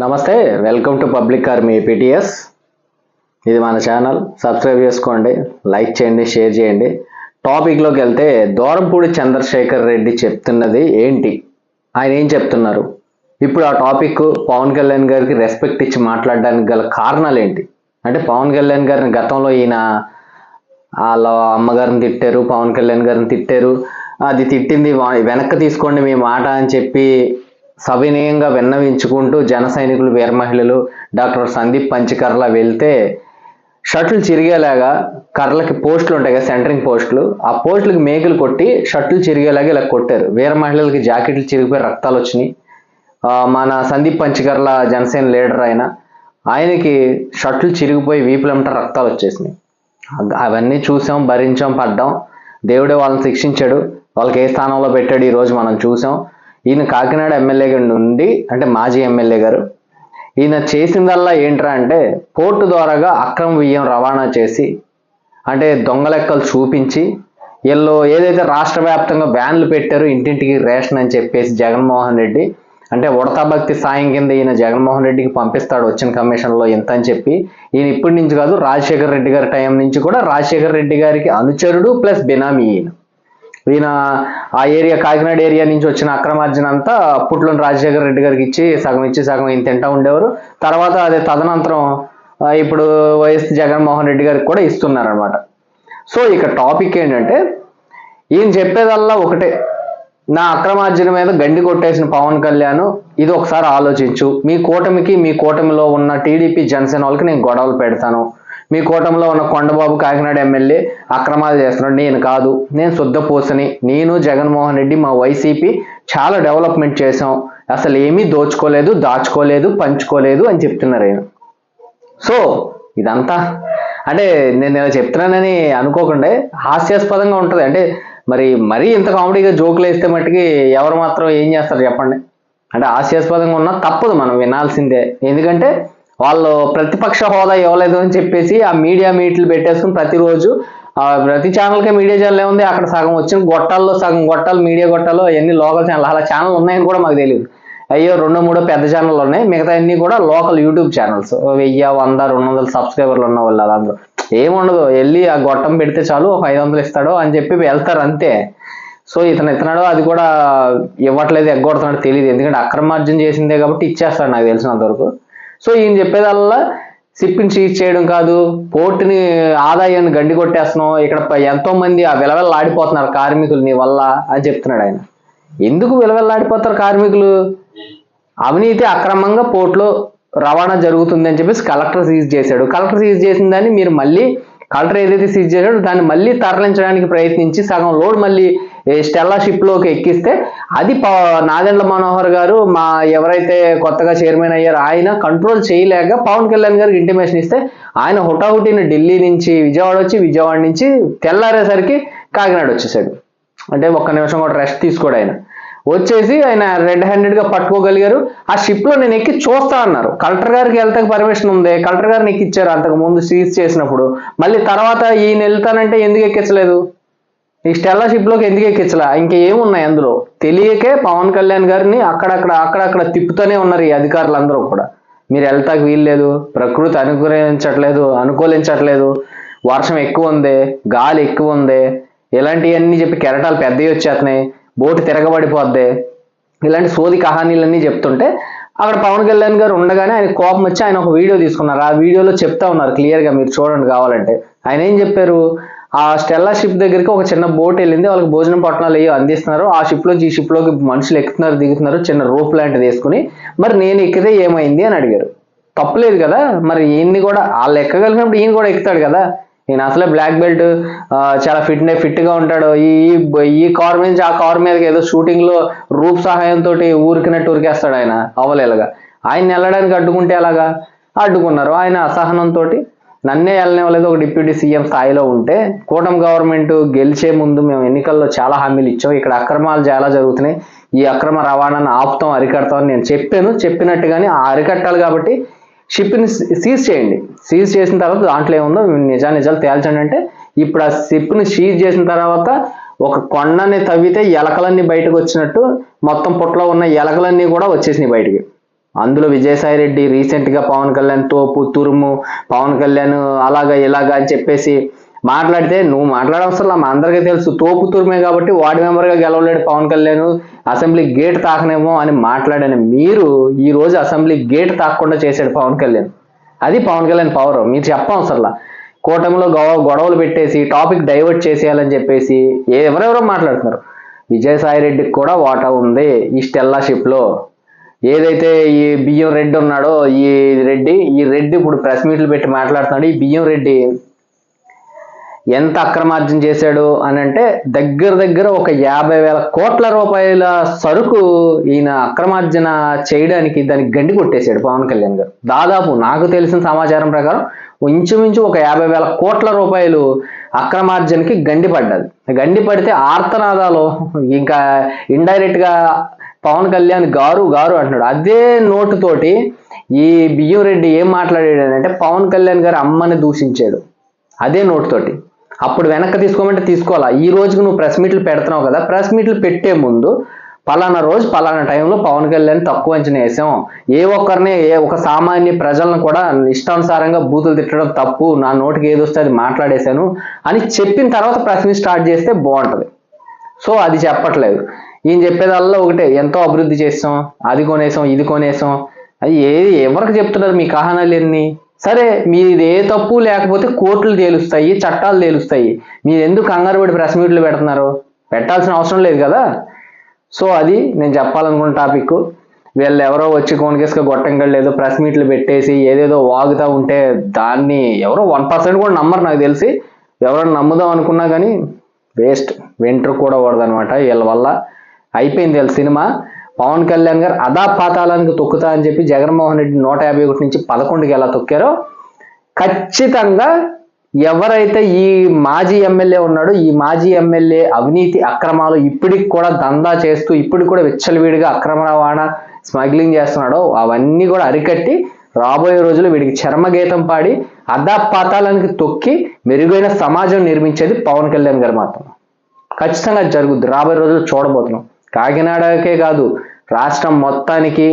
నమస్తే welcome to public army PTS. ఇది మన ఛానల్. సబ్స్క్రైబ్ చేసుకోండి లైక్ చేయండి షేర్ చేయండి. టాపిక్లోకి వెళ్తే దూరంపూడి చంద్రశేఖర్ రెడ్డి చెప్తున్నది ఏంటి? ఆయన ఏం చెప్తున్నారు? ఇప్పుడు ఆ టాపిక్ పవన్ కళ్యాణ్ గారికి రెస్పెక్ట్ ఇచ్చి మాట్లాడడానికి గల కారణాలు ఏంటి? అంటే పవన్ కళ్యాణ్ గారిని గతంలో ఈయన వాళ్ళ అమ్మగారిని తిట్టారు పవన్ కళ్యాణ్ గారిని తిట్టారు. అది తిట్టింది వెనక్కి తీసుకోండి మీ మాట అని చెప్పి సవినయంగా విన్నవించుకుంటూ జన సైనికులు వీర మహిళలు డాక్టర్ సందీప్ పంచకర్ల వెళ్తే షర్ట్లు చిరిగేలాగా కర్రలకి పోస్టులు ఉంటాయి కదా సెంటరింగ్ పోస్టులు. ఆ పోస్టులకి మేకులు కొట్టి షర్ట్లు చిరిగేలాగా ఇలా కొట్టారు. వీర మహిళలకి జాకెట్లు చిరిగిపోయి రక్తాలు వచ్చినాయి. మన సందీప్ పంచకర్ల జనసేన లీడర్ ఆయన ఆయనకి షర్ట్లు చిరిగిపోయి వీపులంట రక్తాలు వచ్చేసినాయి. అవన్నీ చూసాం భరించాం పడ్డాం. దేవుడే వాళ్ళని శిక్షించాడు. వాళ్ళకి ఏ స్థానంలో పెట్టాడు ఈరోజు మనం చూసాం. ఈయన కాకినాడ ఎమ్మెల్యేగా నుండి అంటే మాజీ ఎమ్మెల్యే గారు ఈయన చేసిందల్లా ఏంట్రా అంటే పోర్టు ద్వారాగా అక్రమ బియ్యం రవాణా చేసి అంటే దొంగ లెక్కలు చూపించి వీళ్ళు ఏదైతే రాష్ట్ర వ్యాప్తంగా వ్యాన్లు పెట్టారో ఇంటింటికి రేషన్ అని చెప్పేసి జగన్మోహన్ రెడ్డి అంటే ఉడతా భక్తి సాయం కింద ఈయన జగన్మోహన్ రెడ్డికి పంపిస్తాడు వచ్చిన కమిషన్లో ఇంత అని చెప్పి ఈయన ఇప్పటి నుంచి కాదు రాజశేఖర్ రెడ్డి గారి టైం నుంచి కూడా రాజశేఖర్ రెడ్డి గారికి అనుచరుడు ప్లస్ బినామీ ఈయన. ఈయన ఆ ఏరియా కాకినాడ ఏరియా నుంచి వచ్చిన అక్రమార్జన అంతా అప్పట్లో రాజశేఖర రెడ్డి గారికి ఇచ్చి సగం ఇచ్చి సగం ఈయన తింటా ఉండేవారు. తర్వాత అదే తదనంతరం ఇప్పుడు వైఎస్ జగన్మోహన్ రెడ్డి గారికి కూడా ఇస్తున్నారనమాట సో ఇక టాపిక్ ఏంటంటే ఈయన చెప్పేదల్లా ఒకటే. నా అక్రమార్జన మీద గండి కొట్టేసిన పవన్ కళ్యాణ్ ఇది ఒకసారి ఆలోచించు. మీ కూటమికి మీ కూటమిలో ఉన్న టీడీపీ జనసేన వాళ్ళకి నేను గొడవలు పెడతాను. మీ కూటమిలో ఉన్న కొండబాబు కాకినాడ ఎమ్మెల్యే అక్రమాలు చేస్తున్నాడు. నేను కాదు. నేను శుద్ధపూసని నేను జగన్మోహన్ రెడ్డి మా వైసీపీ చాలా డెవలప్మెంట్ చేసాం అసలు ఏమీ దోచుకోలేదు దాచుకోలేదు పంచుకోలేదు అని చెప్తున్నారు ఆయన. సో ఇదంతా. అంటే నేను ఇలా చెప్తున్నానని అనుకోకుండా. హాస్యాస్పదంగా ఉంటుంది. అంటే మరి మరీ ఇంత కామెడీగా జోకులు వేస్తే మట్టుకి ఎవరు మాత్రం ఏం చేస్తారు చెప్పండి. అంటే హాస్యాస్పదంగా ఉన్నా తప్పదు మనం వినాల్సిందే. ఎందుకంటే వాళ్ళు ప్రతిపక్ష హోదా ఇవ్వలేదు అని చెప్పేసి ఆ మీడియా మీట్లు పెట్టేసుకుని ప్రతిరోజు ప్రతి ఛానల్కే మీడియా ఛానల్ ఏముంది అక్కడ సగం వచ్చిన గొట్టాల్లో సగం గొట్టాలు మీడియా గొట్టాలు ఎన్ని లోకల్ ఛానల్ అలా ఛానల్ ఉన్నాయని కూడా మాకు తెలియదు. అయ్యో రెండో మూడో పెద్ద ఛానల్ ఉన్నాయి మిగతా అన్ని కూడా లోకల్ యూట్యూబ్ ఛానల్స్. వెయ్యి వంద రెండు వందల సబ్స్క్రైబర్లు ఉన్న వాళ్ళు వాళ్ళందరూ ఏముండదు వెళ్ళి ఆ గొట్టం పెడితే చాలు ఒక ఐదు వందలు ఇస్తాడు అని చెప్పి వెళ్తారు అంతే. సో ఇతను ఇతనాడు అది కూడా ఇవ్వట్లేదు ఎగ్గొడుతున్నాడు తెలియదు. ఎందుకంటే అక్రమార్జన చేసిందే కాబట్టి ఇచ్చేస్తాడు నాకు తెలిసినంత వరకు సో ఈయన చెప్పేదల్లా సిప్పిని సీజ్ చేయడం కాదు పోర్టుని ఆదాయాన్ని గండి కొట్టేస్తున్నాం ఇక్కడ ఎంతో మంది ఆ విలవెల్లాడిపోతున్నారు కార్మికులు నీ వల్ల అని చెప్తున్నాడు ఆయన. ఎందుకు విలవెల్లాడిపోతారు కార్మికులు? అవినీతి అక్రమంగా పోర్టులో రవాణా జరుగుతుంది అని చెప్పేసి కలెక్టర్ సీజ్ చేశాడు. కలెక్టర్ సీజ్ చేసిన దాన్ని మీరు మళ్ళీ కలర్ ఏదైతే సీజ్ చేశాడో దాన్ని మళ్ళీ తరలించడానికి ప్రయత్నించి సగం లోడ్ మళ్ళీ స్టెల్లా షిప్లోకి ఎక్కిస్తే అది ప- నాదెండ్ల మనోహర్ గారు మా ఎవరైతే కొత్తగా చైర్మన్ అయ్యారో ఆయన కంట్రోల్ చేయలేక పవన్ కళ్యాణ్ గారికి ఇంటిమేషన్ ఇస్తే ఆయన హుటాహుటిన ఢిల్లీ నుంచి విజయవాడ వచ్చి విజయవాడ నుంచి తెల్లారేసరికి కాకినాడ వచ్చేసాడు. అంటే ఒక్క నిమిషం కూడా రెస్ట్ తీసుకోడు ఆయన. వచ్చేసి ఆయన రెడ్ హ్యాండెడ్గా పట్టుకోగలిగారు. ఆ షిప్లో నేను ఎక్కి చూస్తా అన్నారు. కలెక్టర్ గారికి వెళ్తాక పర్మిషన్ ఉంది. కలెక్టర్ గారిని ఎక్కిచ్చారు అంతకు ముందు సీజ్ చేసినప్పుడు. మళ్ళీ తర్వాత ఈయన వెళ్తానంటే ఎందుకు ఎక్కించలేదు? ఈ స్టెల్లా షిప్లోకి ఎందుకు ఎక్కించలా? ఇంకేమున్నాయి అందులో? తెలియకే పవన్ కళ్యాణ్ గారిని అక్కడక్కడ అక్కడక్కడ తిప్పుతూనే ఉన్నారు ఈ అధికారులందరూ కూడా. మీరు వెళ్తాకి వీల్లేదు. ప్రకృతి అనుకూలించట్లేదు అనుకూలించట్లేదు. వర్షం ఎక్కువ ఉంది గాలి ఎక్కువ ఉంది. ఇలాంటివన్నీ చెప్పి కెరటాలు పెద్దవి వచ్చేస్తున్నాయి. బోటు తిరగబడిపోద్ది. ఇలాంటి సోది కహానీలన్నీ చెప్తుంటే అక్కడ పవన్ కళ్యాణ్ గారు ఉండగానే ఆయన కోపం వచ్చి ఆయన ఒక వీడియో తీసుకున్నారు. ఆ వీడియోలో చెప్తా ఉన్నారు క్లియర్గా మీరు చూడండి కావాలంటే. ఆయన ఏం చెప్పారు? ఆ స్టెల్లా షిప్ దగ్గరికి ఒక చిన్న బోట్ వెళ్ళింది. వాళ్ళకి భోజనం పట్టణాలు ఏవో అందిస్తున్నారు. ఆ షిప్లోంచి ఈ షిప్లోకి మనుషులు ఎక్కుతున్నారు దిగుతున్నారు చిన్న రోప్ లాంటిది వేసుకుని. మరి నేను ఎక్కితే ఏమైంది అని అడిగారు. తప్పలేదు కదా? మరి ఈయన్ని కూడా వాళ్ళు ఎక్కగలిగినప్పుడు ఈయన కూడా ఎక్కుతాడు కదా? ఈయన అసలే బ్లాక్ బెల్ట్ చాలా ఫిట్ ఫిట్గా ఉంటాడు. ఈ ఈ- ఈ కార్ నుంచి ఆ కార్ మీదకి ఏదో షూటింగ్లో రూప్ సహాయంతో ఊరికినట్టు ఊరికేస్తాడు ఆయన అవలేలుగా. ఆయన వెళ్ళడానికి అడ్డుకుంటే ఎలాగా? అడ్డుకున్నారు. ఆయన అసహనంతో నన్నే వెళ్ళనివ్వలేదు. ఒక డిప్యూటీ సీఎం స్థాయిలో ఉంటే కూటమి గవర్నమెంట్ గెలిచే ముందు మేము ఎన్నికల్లో చాలా హామీలు ఇచ్చాం. ఇక్కడ అక్రమాలు చాలా జరుగుతున్నాయి. ఈ అక్రమ రవాణాను ఆపుతాం అరికడతాం అని నేను చెప్పాను. చెప్పినట్టుగానే ఆ అరికట్టాలి కాబట్టి షిప్ని సీజ్ చేయండి. సీజ్ చేసిన తర్వాత దాంట్లో ఏముందో నిజా నిజాలు తేల్చండి అంటే ఇప్పుడు ఆ షిప్ని సీజ్ చేసిన తర్వాత ఒక కొండని తవ్వితే ఎలకలన్నీ బయటకు వచ్చినట్టు మొత్తం పుట్టలో ఉన్న ఎలకలన్నీ కూడా వచ్చేసినాయి బయటికి. అందులో విజయసాయి రెడ్డి రీసెంట్గా పవన్ కళ్యాణ్ తోపు తురుము పవన్ కళ్యాణ్ అలాగా ఇలాగా అని చెప్పేసి మాట్లాడితే నువ్వు మాట్లాడవసరం మా అందరికీ తెలుసు. తోపు తురుమే కాబట్టి వార్డు మెంబర్గా గెలవలేడు పవన్ కళ్యాణ్. అసెంబ్లీ గేట్ తాకనేమో అని మాట్లాడిన. మీరు ఈ రోజు అసెంబ్లీ గేట్ తాకకుండా చేశాడు పవన్ కళ్యాణ్. అది పవన్ కళ్యాణ్ పవర్ మీరు చెప్పవసరంలా కూటమిలో గొడవ గొడవలు పెట్టేసి టాపిక్ డైవర్ట్ చేసేయాలని చెప్పేసి ఎవరెవరో మాట్లాడుతున్నారు. విజయసాయి రెడ్డికి కూడా వాటా ఉంది ఈ స్టెల్లాషిప్లో ఏదైతే ఈ బియ్యం రెడ్డి ఉన్నాడో ఈ రెడ్డి ఈ రెడ్డి ఇప్పుడు ప్రెస్ మీట్లు పెట్టి మాట్లాడుతున్నాడు. ఈ బియ్యం రెడ్డి ఎంత అక్రమార్జన చేశాడు అని అంటే దగ్గర దగ్గర ఒక యాభై వేల కోట్ల రూపాయల సరుకు ఈయన అక్రమార్జన చేయడానికి దానికి గండి కొట్టేశాడు పవన్ కళ్యాణ్ గారు. దాదాపు నాకు తెలిసిన సమాచారం ప్రకారం ఇంచుమించు ఒక యాభై వేల కోట్ల రూపాయలు అక్రమార్జనకి గండి పడ్డది. గండి పడితే ఆర్తనాదాలు ఇంకా ఇండైరెక్ట్గా పవన్ కళ్యాణ్ గారు గారు అంటున్నాడు. అదే నోటుతోటి ఈ బియ్యం రెడ్డి ఏం మాట్లాడాడు అంటే పవన్ కళ్యాణ్ గారు అమ్మని దూషించాడు. అదే నోటుతోటి. అప్పుడు వెనక్కి తీసుకోమంటే తీసుకోవాలా? ఈ రోజుకి నువ్వు ప్రెస్ మీట్లు పెడుతున్నావు కదా ప్రెస్ మీట్లు పెట్టే ముందు పలానా రోజు పలానా టైంలో పవన్ కళ్యాణ్ తక్కువ అంచనా వేసాం. ఏ ఒక్కరిని ఏ ఒక సామాన్య ప్రజలను కూడా ఇష్టానుసారంగా బూతులు తిట్టడం తప్పు నా నోటికి ఏది వస్తే అది మాట్లాడేశాను అని చెప్పిన తర్వాత ప్రెస్ మీట్ స్టార్ట్ చేస్తే బాగుంటుంది. సో అది చెప్పట్లేదు. ఈయన చెప్పేదల్లా ఒకటే ఎంతో అభివృద్ధి చేస్తాం అది కొనేసాం ఇది కొనేసాం. అది ఏది ఎవరికి చెప్తున్నారు మీ కహానాలు ఎన్ని సరే మీది ఏ తప్పు లేకపోతే కోర్టులు తేలుస్తాయి చట్టాలు తేలుస్తాయి. మీరు ఎందుకు కంగారుపడి ప్రెస్ మీట్లు పెడుతున్నారు? పెట్టాల్సిన అవసరం లేదు కదా? సో అది నేను చెప్పాలనుకున్న టాపిక్. వీళ్ళు ఎవరో వచ్చి కోనికేసుక గొట్టంగా ఏదో ప్రెస్ మీట్లు పెట్టేసి ఏదేదో వాగుతూ ఉంటే దాన్ని ఎవరో వన్ పర్సెంట్ కూడా నమ్మరు నాకు తెలిసి. ఎవరైనా నమ్ముదాం అనుకున్నా కానీ వేస్ట్. వెంట్రు కూడా కూడదనమాట వీళ్ళ వల్ల అయిపోయింది వీళ్ళ సినిమా. పవన్ కళ్యాణ్ గారు అదా పాతాళానికి తొక్కుతా అని చెప్పి జగన్మోహన్ రెడ్డి నూట యాభై ఒకటి నుంచి పదకొండుకి ఎలా తొక్కారో ఖచ్చితంగా ఎవరైతే ఈ మాజీ ఎమ్మెల్యే ఉన్నాడో ఈ మాజీ ఎమ్మెల్యే అవినీతి అక్రమాలు ఇప్పటికి కూడా దందా చేస్తూ ఇప్పటికి కూడా విచ్చలవిడిగా అక్రమ రవాణా స్మగ్లింగ్ చేస్తున్నాడో అవన్నీ కూడా అరికట్టి రాబోయే రోజులు వీడికి చర్మగీతం పాడి అదా పాతాళానికి తొక్కి మెరుగైన సమాజం నిర్మించేది పవన్ కళ్యాణ్ గారు మాత్రం ఖచ్చితంగా జరుగుద్ది. రాబోయే రోజులు చూడబోతున్నాం. కాకినాడకే కాదు రాష్ట్రం మొత్తానికి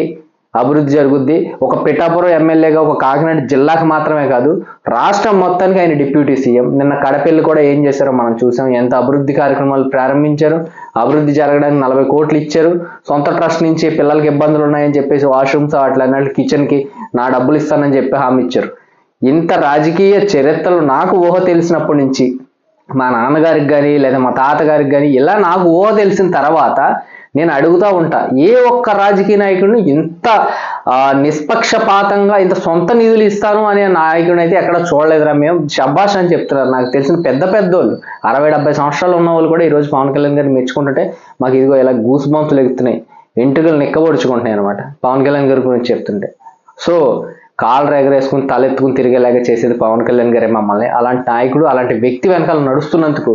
అభివృద్ధి జరుగుద్ది. ఒక పిఠాపురం ఎమ్మెల్యేగా ఒక కాకినాడ జిల్లాకు మాత్రమే కాదు రాష్ట్రం మొత్తానికి ఆయన డిప్యూటీ సీఎం. నిన్న కడపెల్లి కూడా ఏం చేశారో మనం చూసాం. ఎంత అభివృద్ధి కార్యక్రమాలు ప్రారంభించారు అభివృద్ధి జరగడానికి నలభై కోట్లు ఇచ్చారు. సొంత ట్రస్ట్ నుంచి పిల్లలకి ఇబ్బందులు ఉన్నాయని చెప్పేసి వాష్రూమ్స్ అట్లా కిచెన్కి నా డబ్బులు ఇస్తానని చెప్పి హామీ ఇచ్చారు. ఇంత రాజకీయ చరిత్రలు నాకు ఊహ తెలిసినప్పటి నుంచి మా నాన్నగారికి కానీ లేదా మా తాతగారికి కానీ ఇలా నాకు ఓ తెలిసిన తర్వాత నేను అడుగుతా ఉంటా ఏ ఒక్క రాజకీయ నాయకుడిని ఇంత నిష్పక్షపాతంగా ఇంత సొంత నిధులు ఇస్తాను అనే నాయకుడిని అయితే ఎక్కడ చూడలేదురా మేము. శబాష్ అని చెప్తున్నారు. నాకు తెలిసిన పెద్ద పెద్దోళ్ళు అరవై డెబ్బై సంవత్సరాలు ఉన్న వాళ్ళు కూడా ఈరోజు పవన్ కళ్యాణ్ గారిని మెచ్చుకుంటుంటే మాకు ఇదిగో ఇలా గూస్ బంతులు ఎగుతున్నాయి వెంట్రుకలు నిక్కబొడుచుకుంటున్నాయి అనమాట పవన్ కళ్యాణ్ గారి గురించి చెప్తుంటే. సో కాళ్ళు ఎగరేసుకుని తలెత్తుకుని తిరిగేలాగా చేసేది పవన్ కళ్యాణ్ గారే మమ్మల్ని. అలాంటి నాయకుడు అలాంటి వ్యక్తి వెనకాల నడుస్తున్నందుకు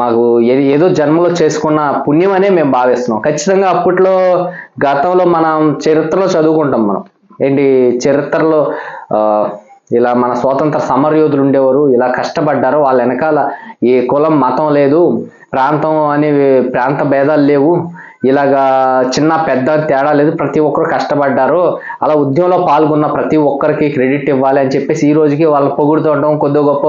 మాకు ఏది ఏదో జన్మలో చేసుకున్న పుణ్యం అనే మేము భావిస్తున్నాం. ఖచ్చితంగా అప్పట్లో గతంలో మనం చరిత్రలో చదువుకుంటాం మనం. ఏంటి చరిత్రలో ఇలా మన స్వాతంత్ర సమరయోధులు ఉండేవారు ఇలా కష్టపడ్డారు వాళ్ళ వెనకాల ఏ కులం మతం లేదు ప్రాంతం అనే ప్రాంత భేదాలు లేవు. ఇలాగా చిన్న పెద్ద తేడా లేదు. ప్రతి ఒక్కరు కష్టపడ్డారు. అలా ఉద్యమంలో పాల్గొన్న ప్రతి ఒక్కరికి క్రెడిట్ ఇవ్వాలి అని చెప్పేసి ఈ రోజుకి వాళ్ళ పొగుడుతూ ఉండడం కొద్ది గొప్ప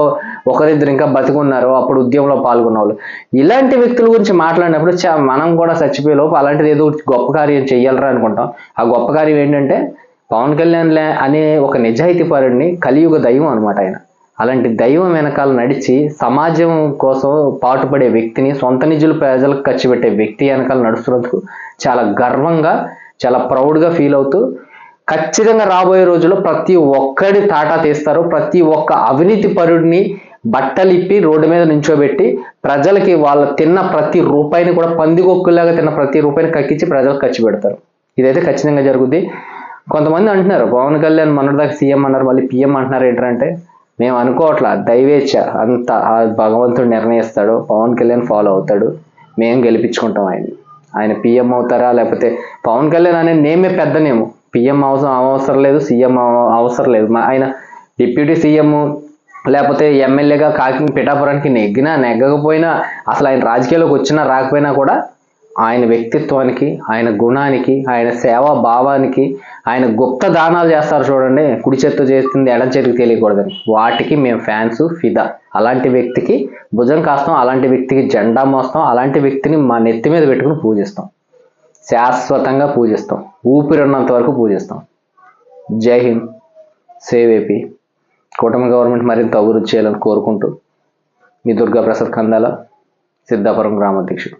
ఒకరిద్దరు ఇంకా బతుకున్నారు. అప్పుడు ఉద్యమంలో పాల్గొన్న వాళ్ళు. ఇలాంటి వ్యక్తుల గురించి మాట్లాడినప్పుడు చా మనం కూడా చచ్చిపోయే లోపు అలాంటిది ఏదో గొప్ప కార్యం చెయ్యాలరా అనుకుంటాం. ఆ గొప్ప కార్యం ఏంటంటే పవన్ కళ్యాణ్ లే- అనే ఒక నిజాయితీ పరుడిని కలియుగ దైవం అనమాట ఆయన. అలాంటి దైవం వెనకాల నడిచి సమాజం కోసం పాటుపడే వ్యక్తిని సొంత నిధులు ప్రజలకు ఖర్చు పెట్టే వ్యక్తి వెనకాల నడుస్తున్నందుకు చాలా గర్వంగా చాలా ప్రౌడ్గా ఫీల్ అవుతూ ఖచ్చితంగా రాబోయే రోజుల్లో ప్రతి ఒక్కడి తాటా తీస్తారు. ప్రతి ఒక్క అవినీతి పరుడిని బట్టలిప్పి రోడ్డు మీద నించోబెట్టి ప్రజలకి వాళ్ళు తిన్న ప్రతి రూపాయిని కూడా పందికొక్కులాగా తిన్న ప్రతి రూపాయిని కక్కించి ప్రజలకు ఖర్చు పెడతారు. ఇదైతే ఖచ్చితంగా జరుగుద్ది. కొంతమంది అంటున్నారు పవన్ కళ్యాణ్ మొన్నటిదాకా సీఎం అన్నారు మళ్ళీ పిఎం అంటున్నారు ఏంటంటే మేము అనుకోవట్లా దైవేచ్ఛ అంత ఆ భగవంతుడు నిర్ణయిస్తాడు పవన్ కళ్యాణ్ ఫాలో అవుతాడు మేము గెలిపించుకుంటాం ఆయన ఆయన పిఎం అవుతారా లేకపోతే పవన్ కళ్యాణ్ అనే నేమే పెద్ద నేము. పిఎం అవసరం అవసరం లేదు సీఎం అవసరం లేదు. మా- ఆయన డిప్యూటీ సీఎం లేకపోతే ఎమ్మెల్యేగా కాకి పిఠాపురానికి నెగ్గినా నెగ్గకపోయినా అసలు ఆయన రాజకీయాల్లోకి వచ్చినా రాకపోయినా కూడా ఆయన వ్యక్తిత్వానికి ఆయన గుణానికి ఆయన సేవా భావానికి ఆయన గుప్త దానాలు చేస్తారు చూడండి. కుడి చేత్తో చేస్తుంది ఎడం చేతికి తెలియకూడదని. వాటికి మేము ఫ్యాన్స్ ఫిదా. అలాంటి వ్యక్తికి భుజం కాస్తాం అలాంటి వ్యక్తికి జెండా మోస్తాం అలాంటి వ్యక్తిని మా నెత్తి మీద పెట్టుకుని పూజిస్తాం. శాశ్వతంగా పూజిస్తాం. ఊపిరి ఉన్నంత వరకు పూజిస్తాం. జై హింద్. సేవ్ ఏపీ కూటమి గవర్నమెంట్ మరింత అభివృద్ధి చేయాలని కోరుకుంటూ మీ దుర్గా ప్రసాద్ కందాల సిద్ధాపురం గ్రామాధ్యక్షుడు.